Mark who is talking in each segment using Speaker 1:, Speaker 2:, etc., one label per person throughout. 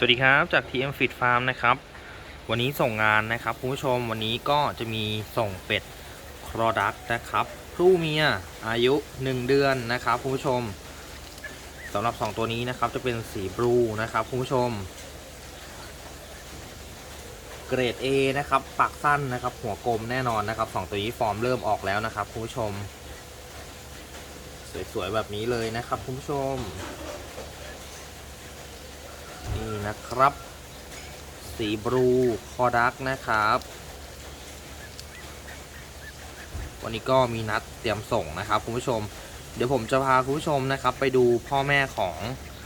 Speaker 1: สวัสดีครับจาก TM Fit Farm นะครับ วันนี้ส่งงานนะครับคุณผู้ชมวันนี้ก็จะมีส่งเป็ดครอดักนะครับผู้เมียอายุ 1 เดือนนะครับคุณผู้ชมสำหรับ 2 ตัวนี้นะครับจะเป็นสีบลูนะครับคุณผู้ชม เกรด A นะครับปากสั้นนะครับ หัวกลมแน่นอนนะครับ 2 ตัวนี้ฟอร์มเริ่มออกแล้วนะครับคุณผู้ชม สวยๆแบบนี้เลยนะครับคุณผู้ชม นะครับ สีบลูคอดักนะครับ วันนี้ก็มีนัดเตรียมส่งนะครับคุณผู้ชม เดี๋ยวผมจะพาคุณผู้ชมนะครับ ไปดูพ่อแม่ของ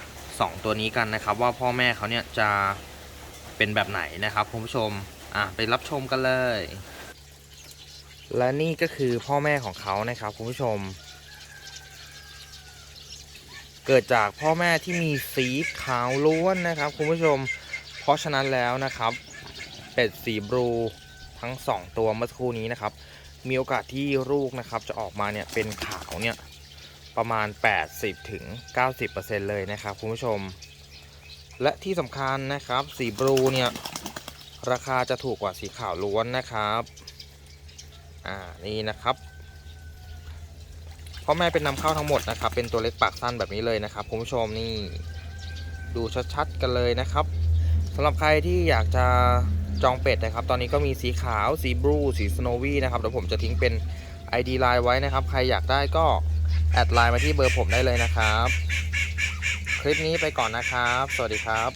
Speaker 1: 2ตัวนี้กันนะครับ ว่าพ่อแม่เขาเนี่ยจะเป็นแบบไหนนะครับคุณผู้ชมอะไปรับชมกันเลย และนี่ก็คือพ่อแม่ของเขานะครับคุณผู้ชม เกิดจากพ่อแม่ที่มีสีขาวล้วนนะครับ คุณผู้ชม เพราะฉะนั้นแล้วนะครับ เป็ดสีบลูทั้ง 2 ตัวเมื่อสักครู่นี้นะครับ มีโอกาสที่ลูกนะครับจะออกมาเนี่ยเป็นขาวเนี่ยประมาณ 80ถึง90%เลยนะครับคุณผู้ชม และที่สำคัญนะครับสีบลูเนี่ยราคาจะถูกกว่าสีขาวล้วนนะครับ อ่านี่นะครับ อแม่เป็นนำเข้าทั้งหมดนะครับ เป็นตัวเล็กปากสั้นแบบนี้เลยนะครับคุณผู้ชมนี่ดูชัดๆกันเลยนะครับสำหรับใครที่อยากจะจองเป็ดนะครับ ตอนนี้ก็มีสีขาว สีบลูสีสโนวี่นะครับเดี๋ยวผมจะทิ้งเป็น ID ไลน์ไว้นะครับ ใครอยากได้ก็แอดไลน์มาที่เบอร์ผมได้เลยนะครับ คลิปนี้ไปก่อนนะครับ สวัสดีครับ